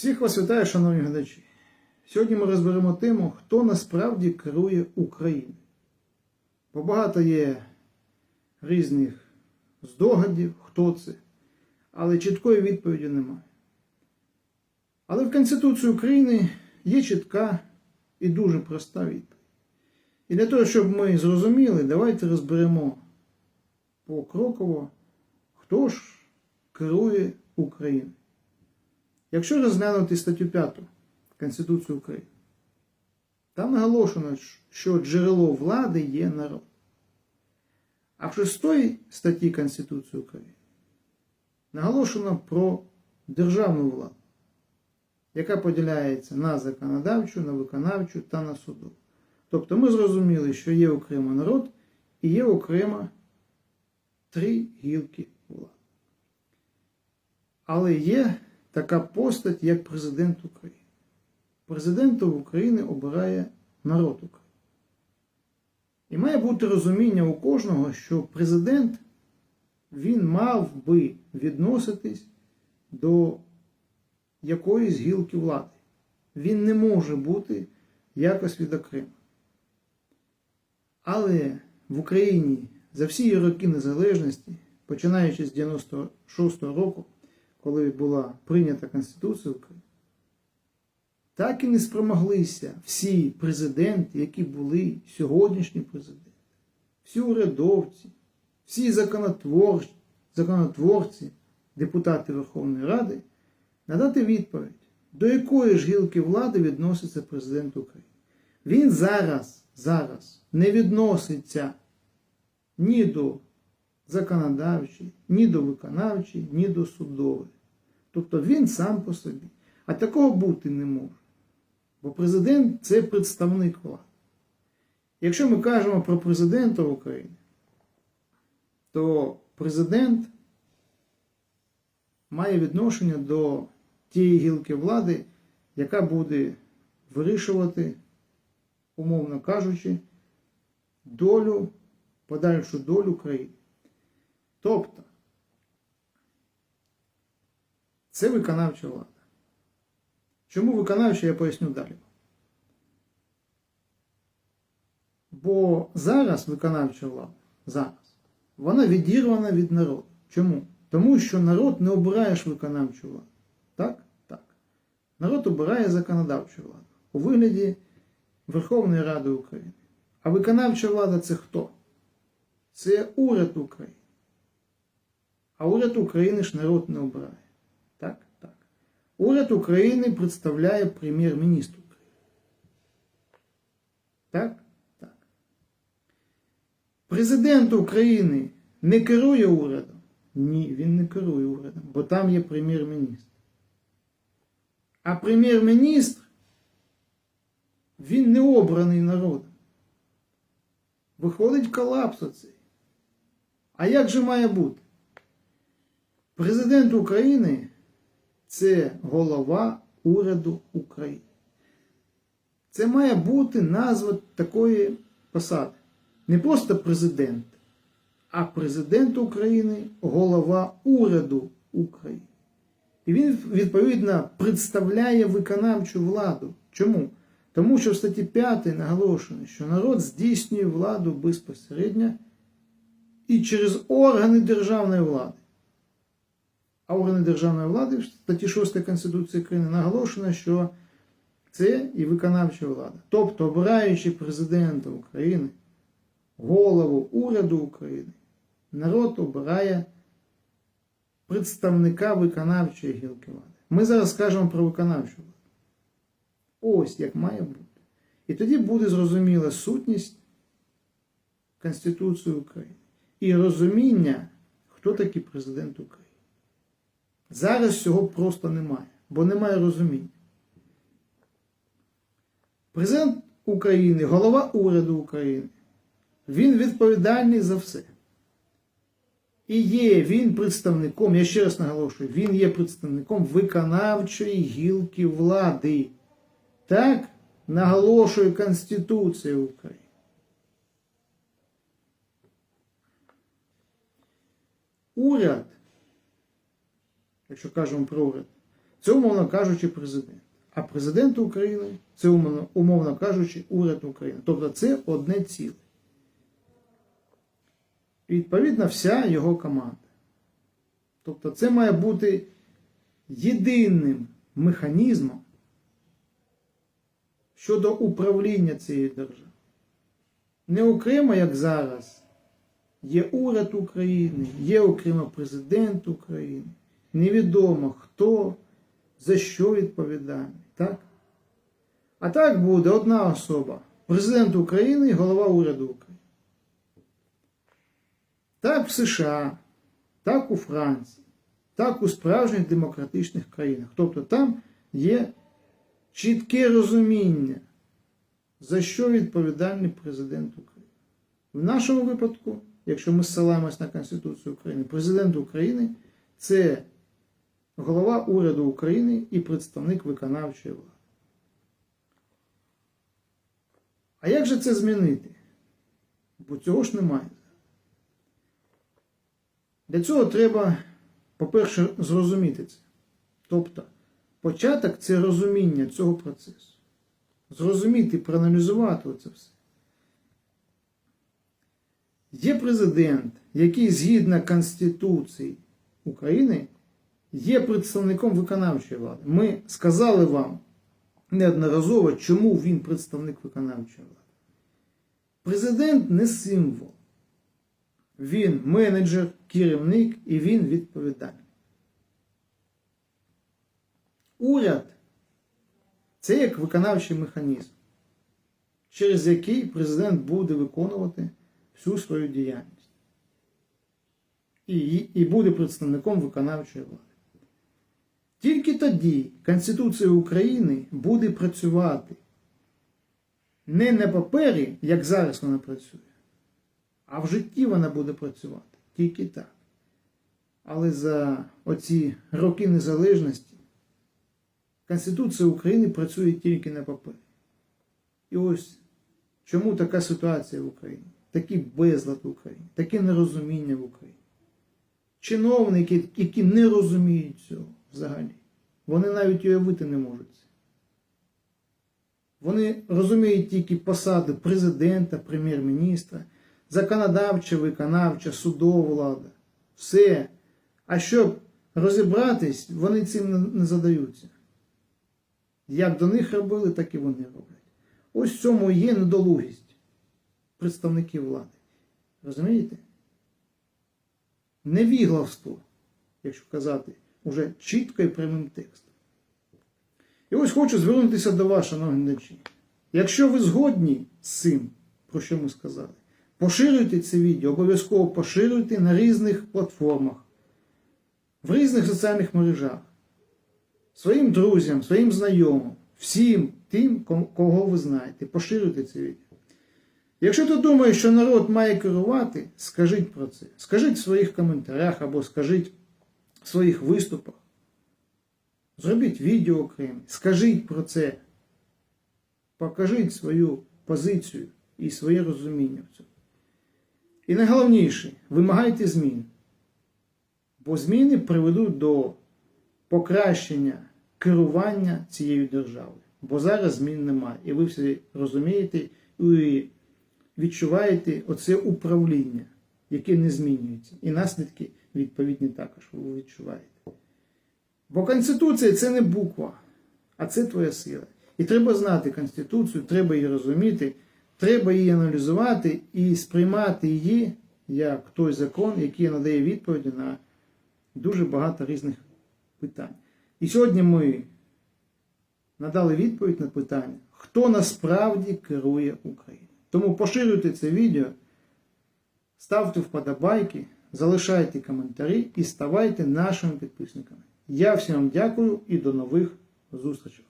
Всіх вас вітаю, шановні глядачі. Сьогодні ми розберемо тему, хто насправді керує Україною. Бо багато є різних здогадів, хто це, але чіткої відповіді немає. Але в Конституції України є чітка і дуже проста відповідь. І для того, щоб ми зрозуміли, давайте розберемо покроково, хто ж керує Україною. Якщо розглянути статтю 5 Конституції України, там наголошено, що джерело влади є народ. А в 6 статті Конституції України наголошено про державну владу, яка поділяється на законодавчу, на виконавчу та на судову. Тобто ми зрозуміли, що є окремо народ і є окремо три гілки влади. Але є така постать, як президент України. Президентом України обирає народ України. І має бути розуміння у кожного, що президент він мав би відноситись до якоїсь гілки влади. Він не може бути якось відокремим. Але в Україні за всі роки незалежності, починаючи з 96-го року, коли була прийнята Конституція України, так і не спромоглися всі президенти, які були сьогоднішні президенти, всі урядовці, всі законотворці, законотворці, депутати Верховної Ради, надати відповідь, до якої ж гілки влади відноситься президент України. Він зараз, зараз не відноситься ні до законодавчої, ні до виконавчої, ні до судової. Тобто він сам по собі. А такого бути не може. Бо президент це представник влади. Якщо ми кажемо про президента України, то президент має відношення до тієї гілки влади, яка буде вирішувати, умовно кажучи, долю, подальшу долю країни. Тобто, це виконавча влада. Чому виконавча, я поясню далі. Бо зараз виконавча влада, зараз, вона відірвана від народу. Чому? Тому що народ не обирає виконавчу владу. Так? Так. Народ обирає законодавчу владу у вигляді Верховної Ради України. А виконавча влада це хто? Це уряд України. А уряд України ж народ не обирає. Так? Так. Уряд України представляє прем'єр-міністр України. Так? Так. Президент України не керує урядом? Ні, він не керує урядом, бо там є прем'єр-міністр. А прем'єр-міністр він не обраний народом. Виходить колапс оцей. А як же має бути? Президент України це голова уряду України. Це має бути назва такої посади. Не просто президент, а президент України голова уряду України. І він, відповідно, представляє виконавчу владу. Чому? Тому що в статті 5 наголошено, що народ здійснює владу безпосередньо і через органи державної влади. А органи державної влади в статті 6 Конституції України наголошено, що це і виконавча влада. Тобто, обираючи президента України, голову уряду України, народ обирає представника виконавчої гілки влади. Ми зараз скажемо про виконавчу владу. Ось як має бути. І тоді буде зрозуміла сутність Конституції України і розуміння, хто такий президент України. Зараз цього просто немає, бо немає розуміння. Президент України, голова уряду України, він відповідальний за все. І є він представником, я ще раз наголошую, він є представником виконавчої гілки влади. Так наголошує Конституція України. Уряд, якщо кажемо про уряд, це, умовно кажучи, президент. А президент України це, умовно, умовно кажучи, уряд України. Тобто це одне ціле. І відповідно вся його команда. Тобто це має бути єдиним механізмом щодо управління цією державою. Не окремо, як зараз, є уряд України, є окремо президент України. Невідомо хто за що відповідальний. Так? А так буде одна особа президент України і голова уряду України. Так в США, так у Франції, так у справжніх демократичних країнах. Тобто там є чітке розуміння, за що відповідальний президент України. В нашому випадку, якщо ми ссилаємось на Конституцію України, президент України це голова уряду України і представник виконавчої влади. А як же це змінити? Бо цього ж немає. Для цього треба, по-перше, зрозуміти це. Тобто, початок це розуміння цього процесу. Зрозуміти, проаналізувати це все. Є президент, який згідно Конституції України є представником виконавчої влади. Ми сказали вам неодноразово, чому він представник виконавчої влади. Президент не символ. Він менеджер, керівник і він відповідальний. Уряд це як виконавчий механізм, через який президент буде виконувати всю свою діяльність. І, і буде представником виконавчої влади. Тільки тоді Конституція України буде працювати не на папері, як зараз вона працює, а в житті вона буде працювати. Тільки так. Але за оці роки незалежності Конституція України працює тільки на папері. І ось чому така ситуація в Україні, такий безлад в Україні, таке нерозуміння в Україні. Чиновники, які не розуміють цього взагалі, вони навіть уявити не можуть. Вони розуміють тільки посади президента, прем'єр-міністра, законодавча, виконавча, судова влада. Все. А щоб розібратись, вони цим не задаються. Як до них робили, так і вони роблять. Ось в цьому є недолугість представників влади. Розумієте? Невіглавство, якщо казати, уже чітко і прямим текстом. І ось хочу звернутися до вас, шановні глядачі. Якщо ви згодні з цим, про що ми сказали, поширюйте це відео, обов'язково поширюйте на різних платформах, в різних соціальних мережах, своїм друзям, своїм знайомим, всім тим, кого ви знаєте, поширюйте це відео. Якщо ти думаєш, що народ має керувати, скажіть про це. Скажіть в своїх коментарях або скажіть в своїх виступах. Зробіть відео окремі, скажіть про це. Покажіть свою позицію і своє розуміння в цьому. І найголовніше, вимагайте змін. Бо зміни приведуть до покращення керування цією державою. Бо зараз змін немає. І ви всі розумієте і відчуваєте оце управління, яке не змінюється. І наслідки відповідні також ви відчуваєте. Бо Конституція це не буква, а це твоя сила. І треба знати Конституцію, треба її розуміти, треба її аналізувати і сприймати її як той закон, який надає відповіді на дуже багато різних питань. І сьогодні ми надали відповідь на питання, хто насправді керує Україною. Тому поширюйте це відео, ставте вподобайки, залишайте коментарі і ставайте нашими підписниками. Я всім вам дякую і до нових зустрічей.